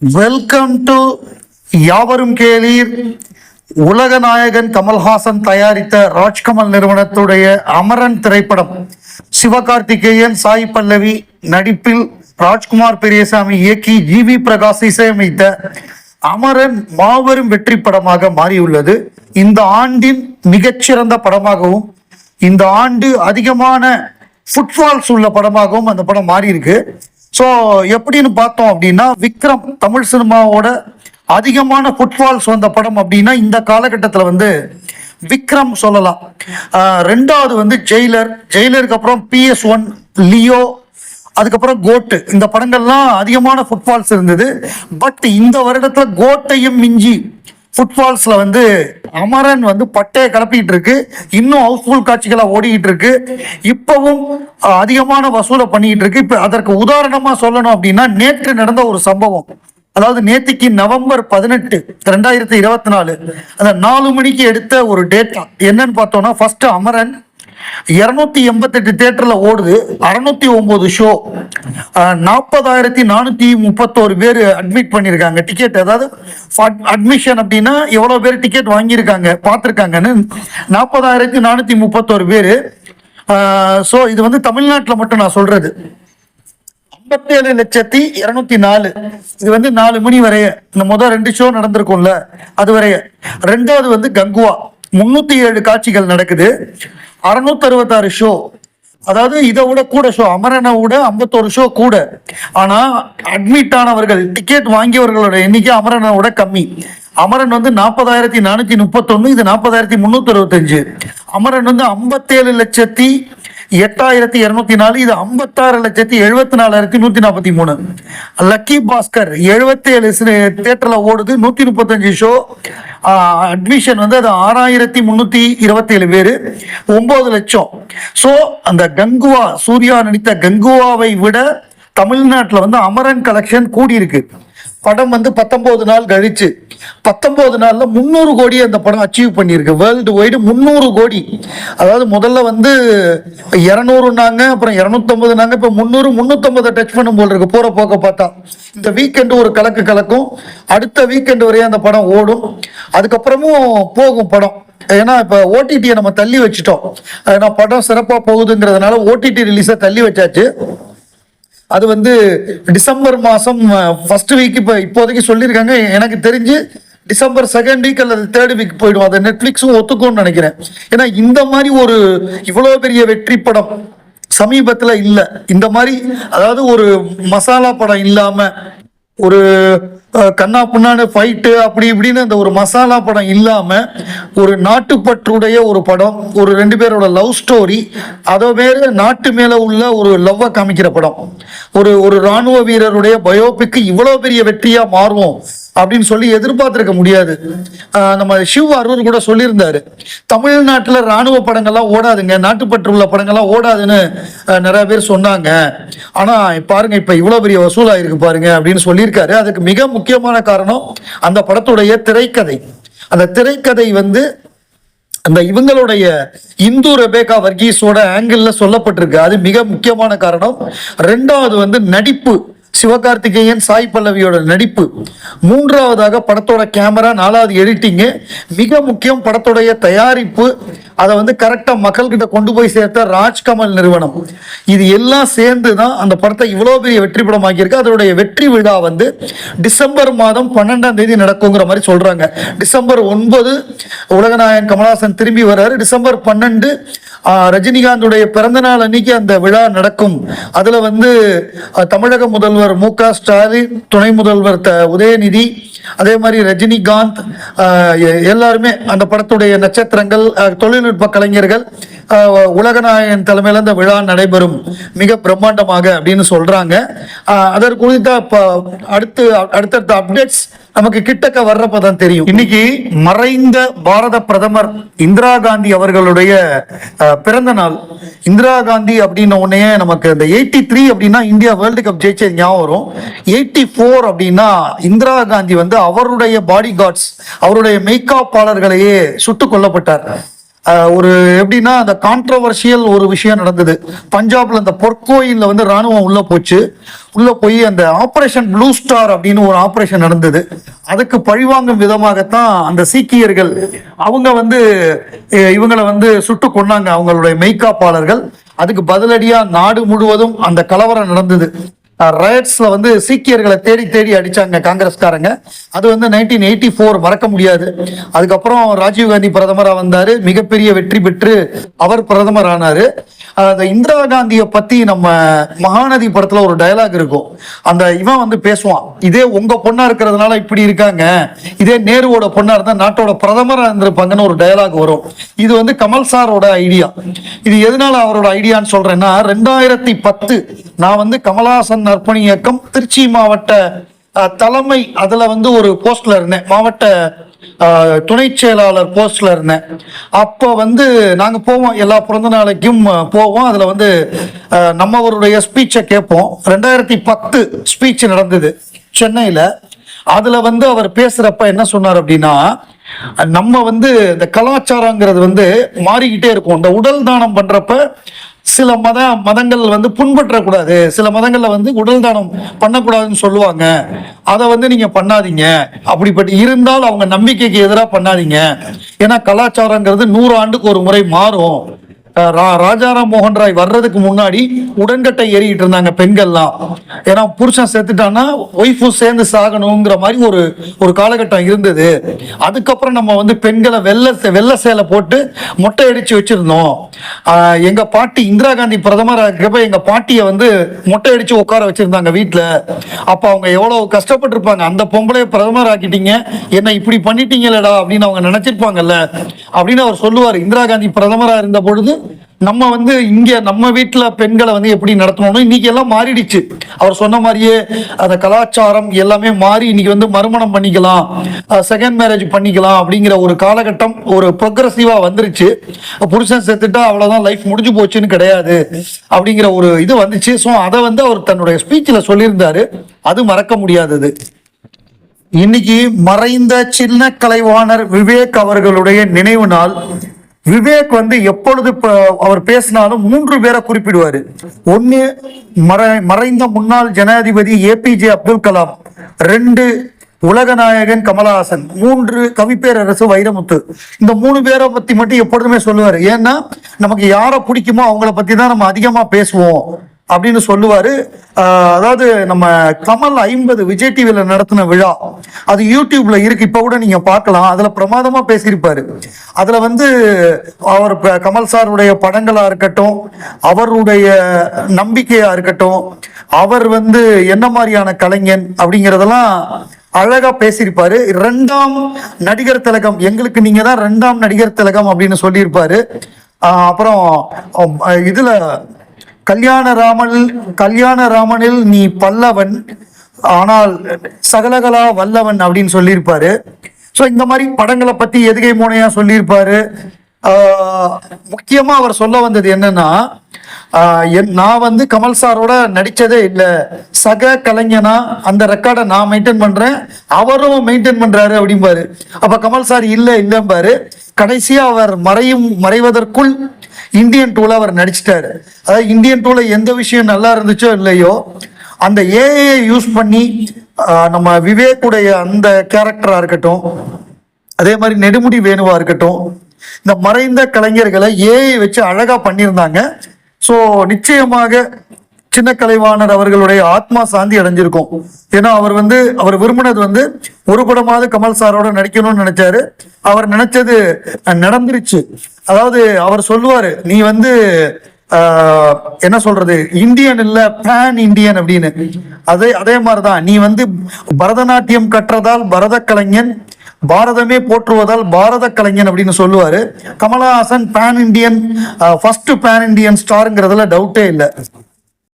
Welcome to யாவரும் கேளீர். உலக நாயகன் கமல்ஹாசன் தயாரித்த ராஜ்கமல் நிறுவனத்துடைய அமரன் திரைப்படம் சிவகார்த்திகேயன் சாய் பல்லவி நடிப்பில் ராஜ்குமார் பெரியசாமி இயக்கி ஜி வி பிரகாஷ் இசையமைத்த அமரன் மாபெரும் வெற்றி படமாக மாறியுள்ளது. இந்த ஆண்டின் மிகச்சிறந்த படமாகவும் இந்த ஆண்டு அதிகமான ஃபுட்ஃபால்ஸ் உள்ள படமாகவும் அந்த படம் மாறி இருக்கு ஸோ எப்படின்னு பார்த்தோம் அப்படின்னா விக்ரம் தமிழ் சினிமாவோட அதிகமான ஃபுட்ஃபால்ஸ் வந்த படம் அப்படின்னா இந்த காலகட்டத்தில் வந்து விக்ரம் சொல்லலாம். ரெண்டாவது வந்து ஜெயிலர். ஜெயிலருக்கு அப்புறம் பிஎஸ் ஒன் லியோ அதுக்கப்புறம் கோட்டு. இந்த படங்கள்லாம் அதிகமான ஃபுட்பால்ஸ் இருந்தது. பட் இந்த வருடத்தில் கோட்டையும் மிஞ்சி ஃபுட்பால்ஸில் வந்து அமரன் வந்து பட்டையை கிளப்பிட்டு இருக்கு இன்னும் ஹவுஸ்ஃபுல் காட்சிகளாக ஓடிக்கிட்டு இருக்கு இப்பவும் அதிகமான வசூலை பண்ணிக்கிட்டு இருக்கு இப்போ அதற்கு உதாரணமாக சொல்லணும் அப்படின்னா நேற்று நடந்த ஒரு சம்பவம். அதாவது நேத்திக்கு நவம்பர் பதினெட்டு ரெண்டாயிரத்தி இருபத்தி நாலு. அந்த நாலு மணிக்கு எடுத்த ஒரு டேட்டா என்னன்னு பார்த்தோம்னா ஃபர்ஸ்ட் அமரன் இருநூத்தி எண்பத்தெட்டு தியேட்டர்ல ஓடுது. அறுநூத்தி ஒன்பது ஷோ நாற்பதாயிரத்தி நானூத்தி முப்பத்தோரு பேர் அட்மிட் பண்ணியிருக்காங்க டிக்கெட் அதாவது அட்மிஷன் அப்படின்னா எவ்வளவு பேர் டிக்கெட் வாங்கியிருக்காங்க பார்த்துருக்காங்கன்னு நாற்பதாயிரத்தி நானூத்தி முப்பத்தோரு பேர். ஸோ இது வந்து தமிழ்நாட்டில் மட்டும் நான் சொல்றது. ஐம்பத்தேழு லட்சத்தி இருநூத்தி நாலு. இது வந்து நாலு மணி வரைய. இந்த முதல் ரெண்டு ஷோ நடந்திருக்கும்ல அது வரைய. ரெண்டாவது வந்து கங்குவா. முன்னூத்தி ஏழு காட்சிகள் நடக்குது. அறுநூத்தி அறுபத்தாறு ஷோ அதாவது இதை விட கூட ஷோ அமரனை விட ஐம்பத்தோரு ஷோ கூட. ஆனா அட்மிட் ஆனவர்கள் டிக்கெட் வாங்கியவர்களோட எண்ணிக்கை அமரனை விட கம்மி. அமரன் வந்து நாற்பதாயிரத்தி நானூத்தி முப்பத்தொன்னு இது நாற்பதாயிரத்தி முன்னூத்தி அறுபத்தஞ்சு அமரன் வந்து ஐம்பத்தேழு லட்சத்தி எட்டாயிரத்தி இருநூத்தி நாலு இது ஐம்பத்தாறு லட்சத்தி எழுபத்தி நாலாயிரத்தி நூத்தி நாற்பத்தி மூணு. லக்கி பாஸ்கர் எழுபத்தி ஏழு தேட்டர்ல ஓடுது நூத்தி முப்பத்தஞ்சு ஷோ அட்மிஷன் வந்து அது ஆறாயிரத்தி முன்னூத்தி இருபத்தி ஏழு பேரு. ஒன்பது லட்சம். ஸோ அந்த கங்குவா சூர்யா நடித்த கங்குவாவை விட தமிழ்நாட்டில் வந்து அமரன் கலெக்ஷன் கூடியிருக்கு. படம் வந்து பத்தொன்பது நாள் கழிச்சு. பத்தொன்பது நாள்ல முந்நூறு கோடி அந்த படம் அச்சீவ் பண்ணியிருக்கு. வேர்ல்டு வைடு முந்நூறு கோடி. அதாவது முதல்ல வந்து இரநூறுனாங்க அப்புறம் இரநூத்தொம்பதுனாங்க இப்போ முந்நூறு முந்நூற்றம்பது டச் பண்ணும் போல் இருக்கு. போற போக்க பார்த்தா. இந்த வீக்கெண்டு ஒரு கலக்கு கலக்கும். அடுத்த வீக்கெண்டு வரையும் அந்த படம் ஓடும். அதுக்கப்புறமும் போகும் படம். ஏன்னா இப்போ ஓடிடியை நம்ம தள்ளி வச்சுட்டோம். ஏன்னா படம் சிறப்பாக போகுதுங்கிறதுனால ஓடிடி ரிலீஸை தள்ளி வச்சாச்சு. அது வந்து டிசம்பர் மாதம் ஃபர்ஸ்ட் வீக் இப்போ இப்போதைக்கு சொல்லியிருக்காங்க. எனக்கு தெரிஞ்சு டிசம்பர் செகண்ட் வீக் அல்லது தேர்ட் வீக் போயிடும். அதை நெட்ஃப்ளிக்ஸும் ஒத்துக்கும்னு நினைக்கிறேன். ஏன்னா இந்த மாதிரி ஒரு இவ்வளோ பெரிய வெற்றி படம் சமீபத்தில் இல்லை. இந்த மாதிரி அதாவது ஒரு மசாலா படம் இல்லாமல் ஒரு கண்ணா பின்னான ஃபைட்டு அப்படி இப்படின்னு அந்த ஒரு மசாலா படம் இல்லாமல் ஒரு நாட்டுப்பற்றுடைய ஒரு படம் ஒரு ரெண்டு பேரோட லவ் ஸ்டோரி அதோ வேறு நாட்டு மேலே உள்ள ஒரு லவ்வை காமிக்கிற படம். ஒரு ஒரு ராணுவ வீரருடைய பயோபிக்கு இவ்வளோ பெரிய வெற்றியாக மாறுவோம் அப்படின்னு சொல்லி எதிர்பார்த்திருக்க முடியாது. நம்ம சிவ் அருள் கூட சொல்லியிருந்தாரு. தமிழ்நாட்டில் ராணுவ படங்கள்லாம் ஓடாதுங்க. நாட்டுப்பற்று உள்ள படங்கள்லாம் ஓடாதுன்னு நிறைய பேர் சொன்னாங்க. ஆனால் பாருங்க இப்போ இவ்வளோ பெரிய வசூலாயிருக்கு பாருங்க அப்படின்னு சொல்லியிருக்காரு. அதுக்கு மிக முக்கியமான காரணம் அந்த படத்துடைய திரைக்கதை. அந்த திரைக்கதை வந்து அந்த இவங்களுடைய இந்து ரெபேகா வர்கீஸோட ஆங்கிள் சொல்லப்பட்டிருக்கு. அது மிக முக்கியமான காரணம். ரெண்டாவது வந்து நடிப்பு. சிவகார்த்திகேயன் சாய் பல்லவியோட நடிப்பு. மூன்றாவதாக படத்தோட கேமரா நாலாவது எடிட்டிங்கு மிக முக்கியம் படத்துடைய தயாரிப்பு அதை வந்து கரெக்டாக மக்கள்கிட்ட கொண்டு போய் சேர்த்த ராஜ்கமல் நிறுவனம். இது எல்லாம் சேர்ந்து தான் அந்த படத்தை இவ்வளோ பெரிய வெற்றி படம் ஆக்கியிருக்கு அதனுடைய வெற்றி விழா வந்து டிசம்பர் மாதம் பன்னெண்டாம் தேதி நடக்குங்கிற மாதிரி சொல்கிறாங்க டிசம்பர் ஒன்பது உலகநாயகன் கமலஹாசன் திரும்பி வர்றாரு. டிசம்பர் பன்னெண்டு ரஜினிகாந்துடைய பிறந்தநாள் அன்னைக்கு அந்த விழா நடக்கும். அதில் வந்து தமிழக முதல்வர் மு க ஸ்டாலின் துணை முதல்வர் த உதயநிதி அதே மாதிரி ரஜினிகாந்த் எல்லாருமே அந்த படத்துடைய நட்சத்திரங்கள் தொழில் தொழில்நுட்ப கலைஞர்கள் உலகநாயகன் தலைமையில் அந்த விழா நடைபெறும். மிக பிரம்மாண்டமாக அப்படின்னு சொல்றாங்க. அதற்கு குறித்த அடுத்து அடுத்தடுத்த அப்டேட்ஸ் நமக்கு கிட்டக்க வர்றப்ப தான் தெரியும். இன்னைக்கு மறைந்த பாரத பிரதமர் இந்திரா காந்தி அவர்களுடைய அஹ், பிறந்த நாள். இந்திரா காந்தி அப்படின்ன உடனே நமக்கு இந்த எயிட்டி த்ரீ அப்படின்னா இந்தியா வேர்ல்டு கப் ஜெயிச்சது ஞாபகம் வரும். எயிட்டி ஃபோர் அப்படின்னா இந்திரா காந்தி வந்து அவருடைய பாடி கார்ட்ஸ் அவருடைய மெய்காப்பாளர்களையே சுட்டுக் கொல்லப்பட்டார். ஒரு எப்படின்னா அந்த கான்ட்ரவர்ஷியல் ஒரு விஷயம் நடந்தது. பஞ்சாப்ல அந்த பொற்கோயில்ல வந்து ராணுவம் உள்ள போச்சு. உள்ள போய் அந்த ஆபரேஷன் ப்ளூ ஸ்டார் அப்படின்னு ஒரு ஆபரேஷன் நடந்தது. அதுக்கு பழிவாங்கும் விதமாகத்தான் அந்த சீக்கியர்கள் அவங்க வந்து இவங்களை வந்து சுட்டு கொன்னாங்க அவங்களுடைய மெய்காப்பாளர்கள். அதுக்கு பதிலடியா நாடு முழுவதும் அந்த கலவரம் நடந்தது. ரயட்ஸ்ல வந்து சீக்கியர்களை தேடி தேடி அடிச்சாங்க காங்கிரஸ்காரங்க. அது வந்து நைன்டீன் எயிட்டி ஃபோர் மறக்க முடியாது. அதுக்கப்புறம் ராஜீவ் காந்தி பிரதமரா வந்தாரு. மிகப்பெரிய வெற்றி பெற்று அவர் பிரதமர் ஆனாரு. அந்த இந்திரா காந்தியை பத்தி நம்ம மகாநதி படத்துல ஒரு டயலாக் இருக்கும். அந்த இவன் வந்து பேசுவான் இதே உங்க பொண்ணா இருக்கிறதுனால இப்படி இருக்காங்க. இதே நேருவோட பொண்ணா இருந்தா நாட்டோட பிரதமராக இருந்திருப்பாங்கன்னு ஒரு டயலாக் வரும். இது வந்து கமல் சாரோட ஐடியா இது எதனால அவரோட ஐடியான்னு சொல்றேன்னா ரெண்டாயிரத்தி பத்து நான் வந்து கமலஹாசன் நற்பணி இயக்கம் திருச்சி மாவட்ட தலைமை அதில் வந்து ஒரு போஸ்டில் இருந்தேன். மாவட்ட துணை செயலாளர் போஸ்டில் இருந்தேன். அப்போ வந்து நாங்கள் போவோம். எல்லா பிறந்த நாளைக்கும் போவோம். அதில் வந்து நம்மவருடைய ஸ்பீச்சை கேட்போம். ரெண்டாயிரத்தி பத்து ஸ்பீச் நடந்தது சென்னையில். அதில் வந்து அவர் பேசுகிறப்ப என்ன சொன்னார் அப்படின்னா நம்ம வந்து இந்த கலாச்சாரங்கிறது வந்து மாறிக்கிட்டே இருக்கும். இந்த உடல் தானம் பண்ணுறப்ப சில மத மதங்கள் வந்து புண்பற்றக்கூடாது. சில மதங்களில் வந்து உடல் தானம் பண்ணக்கூடாதுன்னு சொல்லுவாங்க. அதை வந்து நீங்கள் பண்ணாதீங்க. அப்படிப்பட்ட இருந்தால் அவங்க நம்பிக்கைக்கு எதிராக பண்ணாதீங்க. ஏன்னா கலாச்சாரங்கிறது நூறு ஆண்டுக்கு ஒரு முறை மாறும். ராஜாராம் மோகன் ராய் வர்றதுக்கு முன்னாடி உடன்கட்டை ஏறிக்கிட்டு இருந்தாங்க பெண்கள்லாம். ஏன்னா புருஷன் செத்துட்டான்னா ஒய்ஃபும் சேர்ந்து சாகணுங்கிற மாதிரி ஒரு ஒரு காலகட்டம் இருந்தது. அதுக்கப்புறம் நம்ம வந்து பெண்களை வெள்ளை வெள்ள வெள்ளை சேலை போட்டு மொட்டை அடிச்சு வச்சிருந்தோம். எங்க பாட்டி இந்திரா காந்தி பிரதமர் இருக்கிறப்ப எங்க பாட்டியை வந்து மொட்டை அடிச்சு உட்கார வச்சிருந்தாங்க வீட்டுல அப்ப அவங்க எவ்வளவு கஷ்டப்பட்டிருப்பாங்க. அந்த பொம்பளைய பிரதமர் ஆக்கிட்டீங்க. என்ன இப்படி பண்ணிட்டீங்களடா அப்படின்னு அவங்க நினைச்சிருப்பாங்கல்ல. அப்படின்னு அவர் சொல்லுவார். இந்திரா காந்தி பிரதமரா இருந்த பொழுது நம்ம வந்து இங்க நம்ம வீட்டுல பெண்களை வந்து எப்படி நடத்தணும்னு இன்னைக்கு எல்லாம் மாறிடுச்சு. அவர் சொன்ன மாதிரியே அந்த கலாச்சாரம் எல்லாமே மாறி இன்னைக்கு வந்து மறுமணம் பண்ணிக்கலாம் செகண்ட் மேரேஜ் பண்ணிக்கலாம் அப்படிங்கிற ஒரு காலகட்டம் ஒரு ப்ரொக்ரஸிவா வந்துருச்சு. புருஷன் செத்துட்டா அவ்வளவுதான் லைஃப் முடிஞ்சு போச்சுன்னு கிடையாது அப்படிங்கிற ஒரு இது வந்துச்சு. ஸோ அதை வந்து அவர் தன்னுடைய ஸ்பீச்சில் சொல்லியிருந்தாரு. அது மறக்க முடியாதது. இன்னைக்கு மறைந்த சின்ன கலைவாணர் விவேக் அவர்களுடைய நினைவு நாள் விவேக் வந்து எப்பொழுது அவர் பேசினாலும் மூன்று பேரை குறிப்பிடுவாரு. ஒன்னு மறை மறைந்த முன்னாள் ஜனாதிபதி ஏபிஜே அப்துல் கலாம் ரெண்டு உலகநாயகன் கமலஹாசன் மூன்று கவிப்பேரரசு வைரமுத்து. இந்த மூணு பேரை பத்தி மட்டும் எப்பொழுதுமே சொல்லுவாரு. ஏன்னா நமக்கு யாரை பிடிக்குமோ அவங்கள பத்தி தான் நம்ம அதிகமா பேசுவோம். அப்படின்னு சொல்லுவாரு. அதாவது நம்ம கமல் ஐம்பது விஜய் டிவியில நடத்தின விழா. அது யூடியூப்ல இருக்கு. இப்ப கூட நீங்க பார்க்கலாம். அதுல பிரமாதமா பேசியிருப்பாரு. அதுல வந்து அவர் கமல் சாருடைய படங்களா இருக்கட்டும் அவருடைய நம்பிக்கையா இருக்கட்டும் அவர் வந்து என்ன மாதிரியான கலைஞன் அப்படிங்கறதெல்லாம் அழகா பேசியிருப்பாரு. ரெண்டாம் நடிகர் திலகம். எங்களுக்கு நீங்க தான் ரெண்டாம் நடிகர் திலகம் அப்படின்னு சொல்லியிருப்பாரு. அப்புறம் இதுல கல்யாண கல்யாணராமனில் கல்யாண ராமனில் நீ பல்லவன் ஆனால் சகலகலா வல்லவன் அப்படின்னு சொல்லியிருப்பாரு. ஸோ இந்த மாதிரி படங்களை பத்தி எதுகை மோனையா சொல்லியிருப்பாரு. முக்கியமாக முக்கியமா அவர் சொல்ல வந்தது என்னன்னா என்- நான் வந்து கமல் சாரோட நடித்ததே இல்லை. சக கலைஞனா அந்த ரெக்கார்டை நான் மெயின்டைன் பண்றேன். அவரும் மெயின்டைன் பண்றாரு அப்படிம்பாரு. அப்ப கமல் சார் இல்லை இல்லைம்பாரு. கடைசியா அவர் மறையும் மறைவதற்குள் இந்தியன் டூல அவர் நடிச்சிட்டாரு. அதாவது இந்தியன் டூல எந்த விஷயம் நல்லா இருந்துச்சோ இல்லையோ அந்த ஏஐயை யூஸ் பண்ணி நம்ம விவேக்குடைய அந்த கேரக்டரா இருக்கட்டும் அதே மாதிரி நெடுமுடி வேணுவா இருக்கட்டும் இந்த மறைந்த கலைஞர்களை ஏஐ வச்சு அழகா பண்ணியிருந்தாங்க. ஸோ நிச்சயமாக சின்ன கலைவாணர் அவர்களுடைய ஆத்மா சாந்தி அடைஞ்சிருக்கும். ஏன்னா அவர் வந்து அவர் விரும்பினது வந்து ஒரு படமாவது கமல் சாரோட நடிக்கணும்னு நினைச்சாரு. அவர் நினைச்சது நடந்துருச்சு. அதாவது அவர் சொல்லுவாரு நீ வந்து என்ன சொல்றது? இந்தியன் இல்ல பேன் இந்தியன் அப்படின்னு. அதே அதே மாதிரிதான். நீ வந்து பரதநாட்டியம் கற்றதால் பரத கலைஞன் பாரதமே போற்றுவதால் பாரத கலைஞன் அப்படின்னு சொல்லுவாரு. Kamal Haasan pan Indian first pan Indian ஸ்டாருங்கிறதுல டவுட்டே இல்லை.